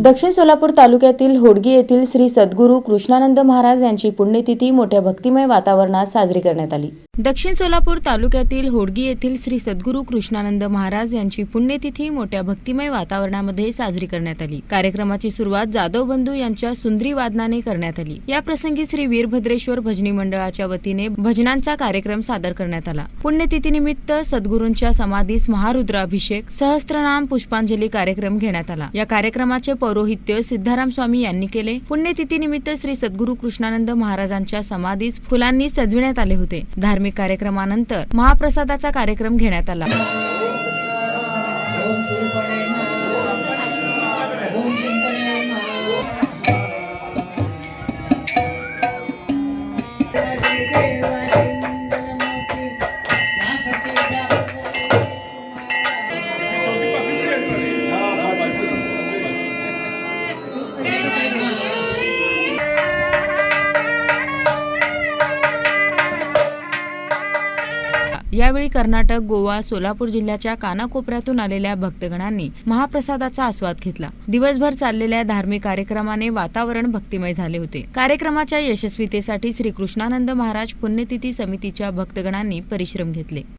दक्षिण सोलापूर तालुक्यातील होडगी येथील श्री सद्गुरू कृष्णानंद महाराज यांची पुण्यतिथी मोठ्या भक्तिमय वातावरणात साजरी करण्यात आली. दक्षिण सोलापूर तालुक्यातील होडगी येथील श्री सद्गुरू कृष्णानंद महाराज यांची पुण्यतिथी मोठ्या भक्तिमय वातावरणामध्ये साजरी करण्यात आली. कार्यक्रमाची सुरुवात जाधव बंधू यांच्या सुंदरी वादनाने करण्यात आली. या प्रसंगी श्री वीरभद्रेश्वर भजनी मंडळाच्या वतीने भजनांचा कार्यक्रम सादर करण्यात आला. पुण्यतिथीनिमित्त सद्गुरूंच्या समाधीस महारुद्राभिषेक सहस्त्रनाम पुष्पांजली कार्यक्रम घेण्यात आला. या कार्यक्रमाचे पौरोहित्य सिद्धाराम स्वामी यांनी केले. पुण्यतिथीनिमित्त श्री सद्गुरू कृष्णानंद महाराजांच्या समाधीस फुलांनी सजविण्यात आले होते. धार्मिक कार्यक्रमानंतर महाप्रसादाचा कार्यक्रम घेण्यात आला. यावेळी कर्नाटक गोवा सोलापूर जिल्ह्याच्या कानाकोपऱ्यातून आलेल्या भक्तगणांनी महाप्रसादाचा आस्वाद घेतला. दिवसभर चाललेल्या धार्मिक कार्यक्रमाने वातावरण भक्तिमय झाले होते. कार्यक्रमाच्या यशस्वीतेसाठी श्रीकृष्णानंद महाराज पुण्यतिथी समितीच्या भक्तगणांनी परिश्रम घेतले.